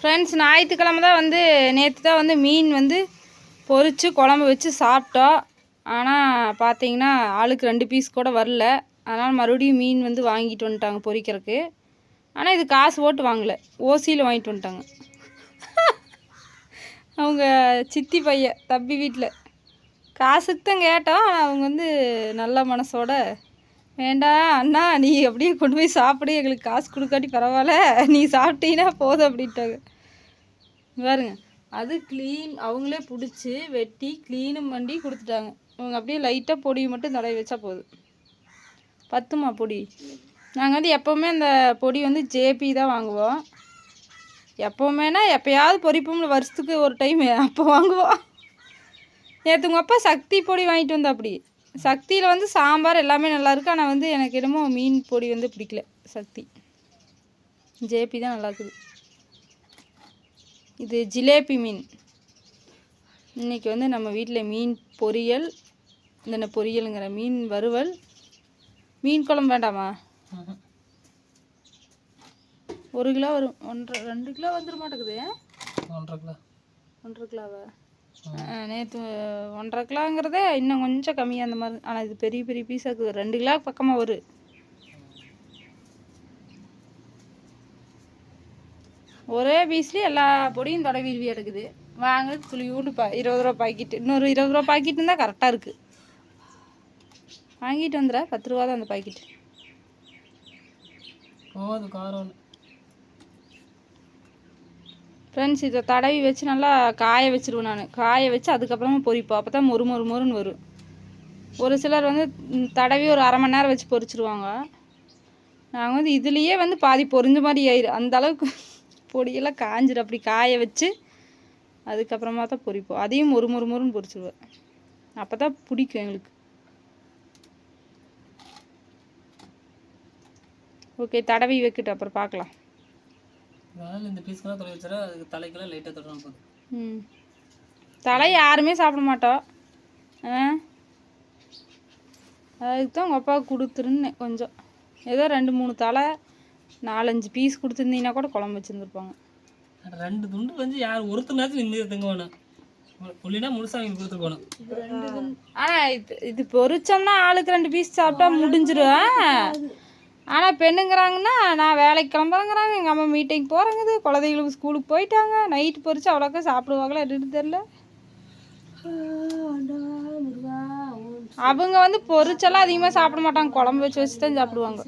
Friends ஞாயிற்றுக்கிழமை தான் வந்து நேற்று தான் வந்து மீன் வந்து பொறிச்சு குழம்பு வச்சு சாப்பிட்டோம். ஆனால் பார்த்தீங்கன்னா ஆளுக்கு ரெண்டு பீஸ் கூட வரல. அதனால் மறுபடியும் மீன் வந்து வாங்கிட்டு வந்துட்டாங்க பொறிக்கிறதுக்கு ஆனால் இது காசு போட்டு வாங்கலை. ஓசியில் வாங்கிட்டு வந்துட்டாங்க. அவங்க சித்தி பையன் தம்பி வீட்டில் காசுக்கு தான் கேட்டோம் ஆனால் அவங்க வந்து நல்ல மனசோட வேண்டாம் அண்ணா நீ அப்படியே கொண்டு போய் சாப்பிடு எங்களுக்கு காசு கொடுக்காட்டி பரவாயில்ல. நீ சாப்பிட்டீங்கன்னா போதும் அப்படின்ட்டாங்க. பாருங்க அது க்ளீன் அவங்களே பிடிச்சி வெட்டி க்ளீனும் பண்ணி கொடுத்துட்டாங்க. இவங்க அப்படியே லைட்டாக பொடி மட்டும் தடவி வச்சா போதும். பத்துமா பொடி? நாங்கள் வந்து எப்போவுமே அந்த பொடி வந்து ஜேபி தான் வாங்குவோம். எப்போவுமேனா எப்போயாவது பொறிப்போம்ல வருஷத்துக்கு ஒரு டைம் அப்போ வாங்குவோம். நேற்று உங்கள் அப்பா சக்தி பொடி வாங்கிட்டு வந்தா அப்படி சக்தியில் வந்து சாம்பார் எல்லாமே நல்லா இருக்கு. ஆனால் வந்து எனக்கு என்னமோ மீன் பொடி வந்து பிடிக்கல சக்தி. ஜேபி தான் நல்லா இருக்குது. இது ஜிலேபி மீன். இன்னைக்கு வந்து நம்ம வீட்டில் மீன் பொரியல் இந்த பொரியலுங்கிற மீன் வறுவல். மீன் குழம்பு வேண்டாமா? ஒரு கிலோ வரும். ஒன்றரை ரெண்டு கிலோ வந்துட மாட்டேங்குது. ஒன்றரை கிலோ. ஒன்றரை கிலோவா? நேற்று ஒன்றரை கிலோங்கிறதே இன்னும் கொஞ்சம் கம்மியாக அந்த மாதிரி ஆனால் இது பெரிய பெரிய பீஸாக இருக்குது. ரெண்டு கிலோ பக்கமாக வரும் ஒரே பீஸ்லேயே எல்லா பொடியும் தடவி எடுக்குது. வாங்குறது துளியூண்டு பா இருபது ரூபா பாக்கெட்டு இன்னொரு இருபது ரூபா பாக்கெட் இருந்தால் கரெக்டாக இருக்குது வாங்கிட்டு வந்துடுற பத்து ரூபா தான் அந்த பாக்கெட் போகுது காரம். ஃப்ரெண்ட்ஸ் இதை தடவி வச்சு நல்லா காய வச்சிருவேன் நான். காய வச்சு அதுக்கப்புறமா பொரிப்போம். அப்போ தான் மொறு மொறு மொறுன்னு வரும். ஒரு சிலர் வந்து தடவி ஒரு அரை மணி நேரம் வச்சு பொரிச்சிருவாங்க. நாங்கள் வந்து இதுலேயே வந்து பாதி பொரிஞ்ச மாதிரி ஆயிரும் அந்த அளவுக்கு பொடியெல்லாம் காஞ்சிடும் அப்படி காய வச்சு அதுக்கப்புறமா தான் பொரிப்போம். அதையும் மொறு மொறு மொறுன்னு பொரிச்சிருவேன். அப்போ தான் பிடிக்கும் எங்களுக்கு. ஓகே தடவி வைக்கட்டும். அப்புறம் பார்க்கலாம். அதனால இந்த பீஸ்க்கெல்லாம் தொலை வச்சுறா அதுக்கு தலைக்கெல்லாம் லைட்டாக தொடரும் போகுது ம். தலை யாருமே சாப்பிட மாட்டோம் ஆ? அதுக்கு தான் உங்கள் அப்பாவுக்கு கொடுத்துருந்தேன் கொஞ்சம். ஏதோ ரெண்டு மூணு தலை நாலஞ்சு பீஸ் கொடுத்துருந்தீங்கன்னா கூட குழம்பு வச்சுருந்துருப்பாங்க. ரெண்டு துண்டு வந்து யார் நேரத்தில் நிம்மதியாக தங்க வேணும் புள்ளினா முழுசாக அவங்க கொடுத்துருக்கணும் ஆனால் இது இது பொரிச்சோம்னா ஆளுக்கு ரெண்டு பீஸ் சாப்பிட்டா முடிஞ்சிரும். ஆனால் பெண்ணுங்கிறாங்கன்னா நான் வேலைக்கு கிளம்புறேங்கிறாங்க. எங்கள் அம்மா மீட்டிங் போகிறேங்குது குழந்தைங்களுக்கு ஸ்கூலுக்கு போயிட்டாங்க. நைட்டு பொரிச்சு அவ்வளோக்கா சாப்பிடுவாங்களா என்னன்னு தெரில அவங்க வந்து பொரிச்செல்லாம் அதிகமாக சாப்பிட மாட்டாங்க. குழம்பு வச்சு வச்சு தான் சாப்பிடுவாங்க.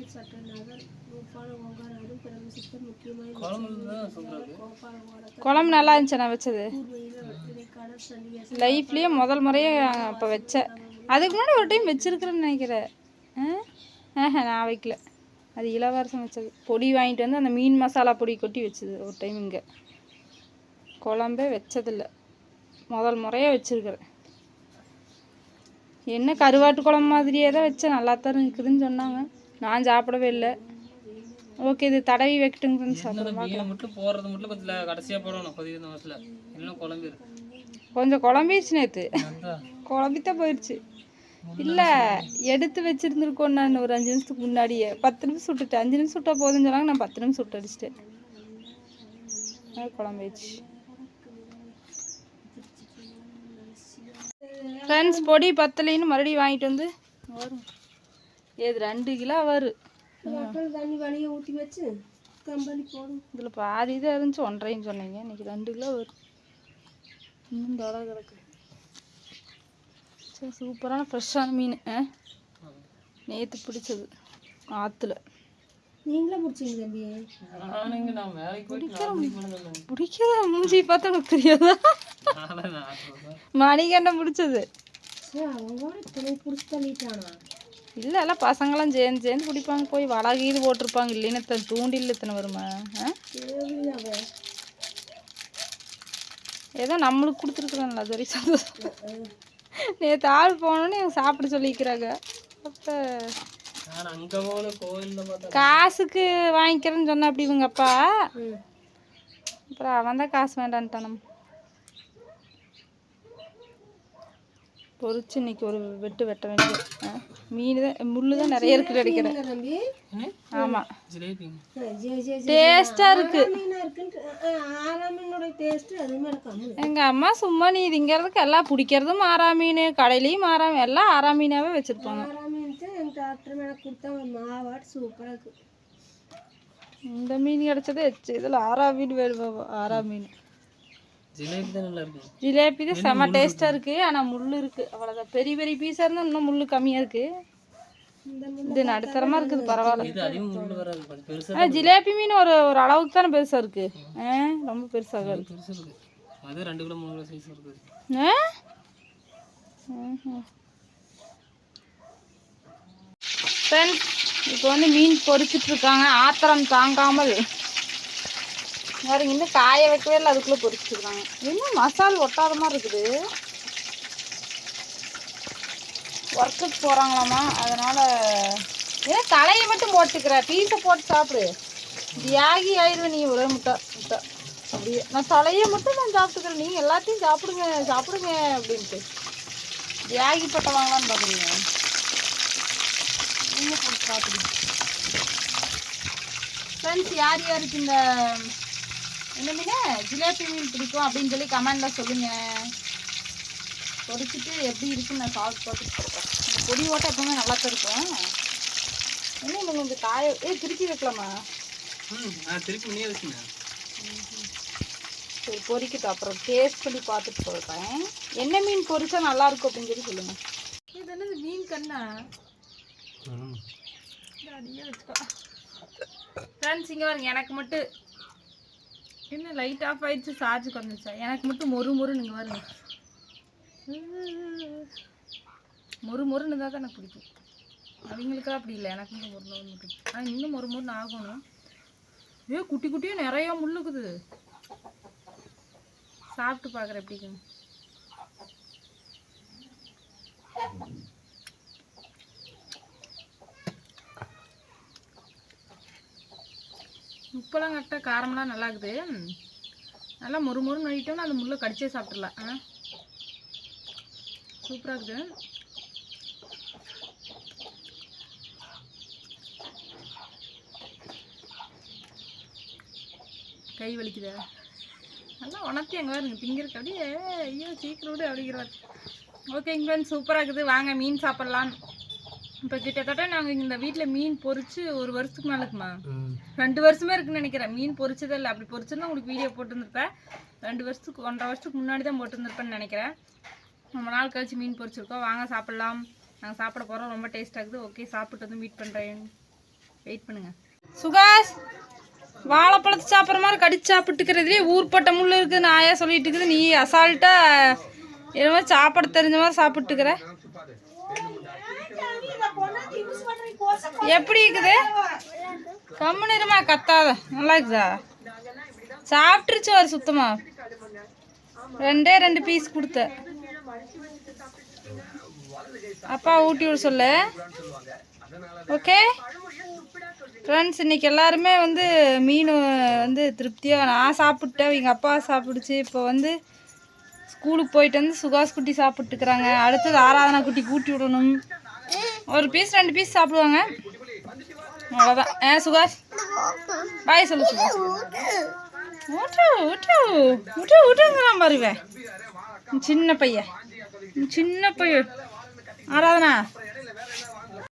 குழம்பு நல்லா இருந்துச்சு நான் வச்சது. லைஃப்லேயே முதல் முறையே அப்போ வச்சேன். அதுக்கு முன்னாடி ஒரு டைம் வச்சுருக்குறேன்னு நினைக்கிறேன். ஆ? நான் வைக்கல. அது இளவரசம் வச்சது. பொடி வாங்கிட்டு வந்து அந்த மீன் மசாலா பொடி கொட்டி வச்சது ஒரு டைம் இங்கே. குழம்பே வச்சதில்ல. முதல் முறையாக வச்சிருக்கிறேன். என்ன கருவாட்டு குழம்பு மாதிரியே தான் வச்சேன். நல்லா தான் இருக்குதுன்னு சொன்னாங்க. நான் சாப்பிடவே இல்லை. ஓகே இது தடவி வைக்கட்டுங்க மட்டும் போடுறது மட்டும் கொஞ்சம் கடைசியாக போடணும் மாதத்தில் இல்லைன்னா குழம்பு கொஞ்சம் நேற்று அதான். குழம்பித்தான் போயிடுச்சு இல்லை எடுத்து வச்சிருந்துருக்கோம் நான். ஒரு அஞ்சு நிமிஷத்துக்கு முன்னாடியே. பத்து நிமிஷம் சுட்டுட்டேன். அஞ்சு நிமிஷம் சுட்டா போதுன்னு சொன்னாங்க. நான் பத்து நிமிஷம் சுட்டு அடிச்சிட்டேன். குழம்பிடுச்சு. ஃப்ரெண்ட்ஸ் பொடி பத்தலைன்னு மறுபடியும் வாங்கிட்டு வந்து வரும். ஏது ரெண்டு கிலோ வரும் ஊற்றி வச்சு கம்பளி போடும் இதில் பாதி தான் இருந்துச்சு. ஒன்றரைன்னு சொன்னீங்க. இன்னைக்கு ரெண்டு கிலோ வரும் இன்னும் தொலை கிடக்கு. சரி சூப்பரான ஃப்ரெஷ்ஷான மீன் நேற்று பிடிச்சது ஆற்றுல நீங்களே பிடிச்சிங்க தம்பி. மூஞ்சி பார்த்தா எனக்கு தெரியாதா. மணிகண்டம் பிடிச்சது. இல்லை எல்லாம் பசங்களாம் சேர்ந்து சேர்ந்து பிடிப்பாங்க. போய் வலை கீது போட்டிருப்பாங்க. இல்லைன்னு இத்தனை தூண்டில் இத்தனை வருமா ஏதோ நம்மளுக்கு கொடுத்துருக்குறாங்களா சரி சந்தோஷம். நேற்று ஆள் போனோன்னே எனக்கு சாப்பிட சொல்லிக்கிறாங்க. அப்போ காசுக்கு வாங்கிக்கிறேன்னு சொன்ன அப்படி இவங்க அப்பா. அப்புறம் அவன் தான் காசு வேண்டான்ட்டானம் பொரிச்சு இன்னைக்கு ஒரு வெட்டு வெட்ட வேண்டியது. ஆ, மீன் தான் முள்ளு தான் நிறைய இருக்குது கிடைக்கிறேன் ஆமாம் டேஸ்ட்டாக இருக்குது எங்கள் அம்மா சும்மா நீ திங்கிறதுக்கு எல்லாம் பிடிக்கிறதும் ஆறா மீன் கடையிலையும் ஆறா எல்லாம் ஆறா மீனாகவே வச்சுருப்பாங்க. இந்த மீன் கிடச்சதே இதில் ஆறா மீன் வேணும் பாபா ஆறா மீன். ஜிலேபி தான் செம்ம டேஸ்ட்டாக இருக்குது ஆனால் முள் இருக்குது அவ்வளோதான் பெரிய பெரிய பீஸாக இருந்தால் இன்னும் முள் கம்மியாக இருக்குது இது நடுத்தரமாக இருக்குது பரவாயில்ல. பெருசா ஜிலேபி மீன் ஒரு ஒரு அளவுக்கு தானே பெருசாக இருக்குது ஆ ரொம்ப பெருசாக இருக்கு. பெருசா இருக்கு. அது ரெண்டு கிலோ மூணு கிலோ சைஸ் இருக்குது. ஆ? ம்ஹும். ஃப்ரெண்ட்ஸ் இப்போ வந்து மீன் பொரிச்சிட்டு இருக்காங்க. ஆத்திரம் தாங்காமல். வேற இன்னும் காய வைக்கவே இல்லை அதுக்குள்ளே பொரிச்சிட்டு இருக்காங்க. இன்னும் மசால் ஒட்டாத மாதிரி இருக்குது. ஒர்க்குக்கு போகிறாங்களாமா அதனால் ஏன் தலையை மட்டும் போட்டுக்கிற பீஸை போட்டு சாப்பிடு. தியாகி ஆயிடுவேன் நீ ஒரே முட்டை முட்டை. அப்படியே. நான் தலையை மட்டும் நான் சாப்பிட்டுக்கிறேன். நீங்கள் எல்லாத்தையும் சாப்பிடுங்க சாப்பிடுங்க அப்படின்ட்டு. தியாகி பட்டை வாங்கலாம்னு பார்க்குறீங்க நீங்கள் போட்டு சாப்பிடுங்க ஃப்ரெண்ட்ஸ் யார் யாருக்கு இந்த என்ன மீன்? ஜிலேபி மீன் பிடிக்கும் அப்படின்னு சொல்லி கமெண்டில் சொல்லுங்கள் பொரிச்சிட்டு எப்படி இருக்குன்னு நான் சாப்பிட்டு பார்த்துட்டு சொல்கிறேன் இந்த பொடி ஓட்ட எப்பவுமே நல்லா தான் இருக்கும். என்ன இவங்க கொஞ்சம் காய ஏ திருப்பி வைக்கலாமா? ம் நான் திருப்பி நீயே வச்சுங்க சரி பொரிக்கட்டும். அப்புறம் டேஸ்ட் பண்ணி பார்த்துட்டு சொல்கிறேன் என்ன மீன் பொரிச்சா நல்லா இருக்கும் அப்படின்னு சொல்லி சொல்லுங்கள் இது என்னது மீன் கண்ணா? ஃப்ரெண்ட்ஸ் இங்கே பாருங்க எனக்கு மட்டும் என்ன லைட் ஆஃப் ஆயிடுச்சு சார்ஜ் குறைஞ்சிச்சா எனக்கு மட்டும் மொறு மொறுன்னு இங்கே பாருங்க. மொறு மொறுன்னு தான் எனக்கு பிடிக்கும். அவங்களுக்கா அப்படி இல்லை. எனக்கு மட்டும் மொறு மொறுன்னு பிடிக்கும். ஆனால் இன்னும் மொறு மொறுன்னு ஆகணும். ஏ குட்டி குட்டியாக நிறையா முள்ளுக்குது. சாப்பிட்டு பார்க்குறேன் எப்படிங்க உப்பெல்லாம் கரெக்டாக காரமெல்லாம் நல்லா இருக்குது. நல்லா மொறு மொறுன்னு நடிட்டோம்னா அந்த முள்ளை கடிச்சே சாப்பிட்றலாம் ஆ? சூப்பராக இருக்குது. கை வலிக்குதா. நல்லா உணர்த்தி அங்கே பாருங்க திங்கிறக்கு அப்படியே ஐயோ சீக்கிரம் விடு அப்படிங்கிறார். ஓகே ஃப்ரெண்ட்ஸ் சூப்பராக இருக்குது. வாங்க மீன் சாப்பிட்லாம். இப்போ கிட்டத்தட்ட நாங்கள் இந்த வீட்டில் மீன் பொரிச்சு ஒரு வருஷத்துக்கு மேலே இருக்குமா ரெண்டு வருஷமே இருக்குன்னு நினைக்கிறேன். மீன் பொரிச்சதே இல்லை. அப்படி பொரிச்சிருந்தா உங்களுக்கு வீடியோ போட்டுருந்துருப்பேன். ரெண்டு வருஷத்துக்கு ஒன்றரை வருஷத்துக்கு முன்னாடி தான் போட்டுருந்துருப்பேன்னு நினைக்கிறேன். ரொம்ப நாள் கழிச்சு மீன் பொரிச்சிருக்கோம். வாங்க சாப்பிட்லாம். நாங்கள் சாப்பிட போகிறோம் ரொம்ப டேஸ்ட்டாக இருக்குது ஓகே சாப்பிட்டு வந்து மீட் பண்ணுறேன் வெயிட் பண்ணுங்கள் சுகாஷ் வாழைப்பழத்தை சாப்பிட்ற மாதிரி கடிச்சு சாப்பிட்டுக்கிறதுலே ஊர்பட்ட முள் இருக்குது நாயா சொல்லிட்டு இருக்குது? நீ அசால்ட்டாக என்னமோ சாப்பிட தெரிஞ்ச மாதிரி சாப்பிட்டுக்கிற. எப்படி இருக்குது? கம்முன்னு இருமா கத்தாத. நல்லா இருக்குதா? சாப்பிட்டுருச்சு ஒரு சுத்தமாக ரெண்டே ரெண்டு பீஸ் கொடுத்த அப்பா ஊட்டி விட சொல்லு. ஓகே ஃப்ரெண்ட்ஸ் இன்றைக்கி எல்லாருமே வந்து மீன் வந்து திருப்தியாக நான் சாப்பிட்டேன். எங்கள் அப்பா சாப்பிடுச்சு. இப்போ வந்து ஸ்கூலுக்கு போயிட்டு வந்து சுகாஸ் குட்டி சாப்பிட்டுக்கிறாங்க அடுத்தது ஆராதனா குட்டி கூட்டி விடணும். ஒரு பீஸ் ரெண்டு பீஸ் சாப்பிடுவாங்க. அவ்வளோதான் ஏ சுகாஷ்? பாய் சொல்லு சுகாஷ். ஊட்டு ஊட்டு ஊட்டு ஊட்டுங்கிறான் பாருவேன் சின்ன பையன். சின்ன பையன். ஆராதனா?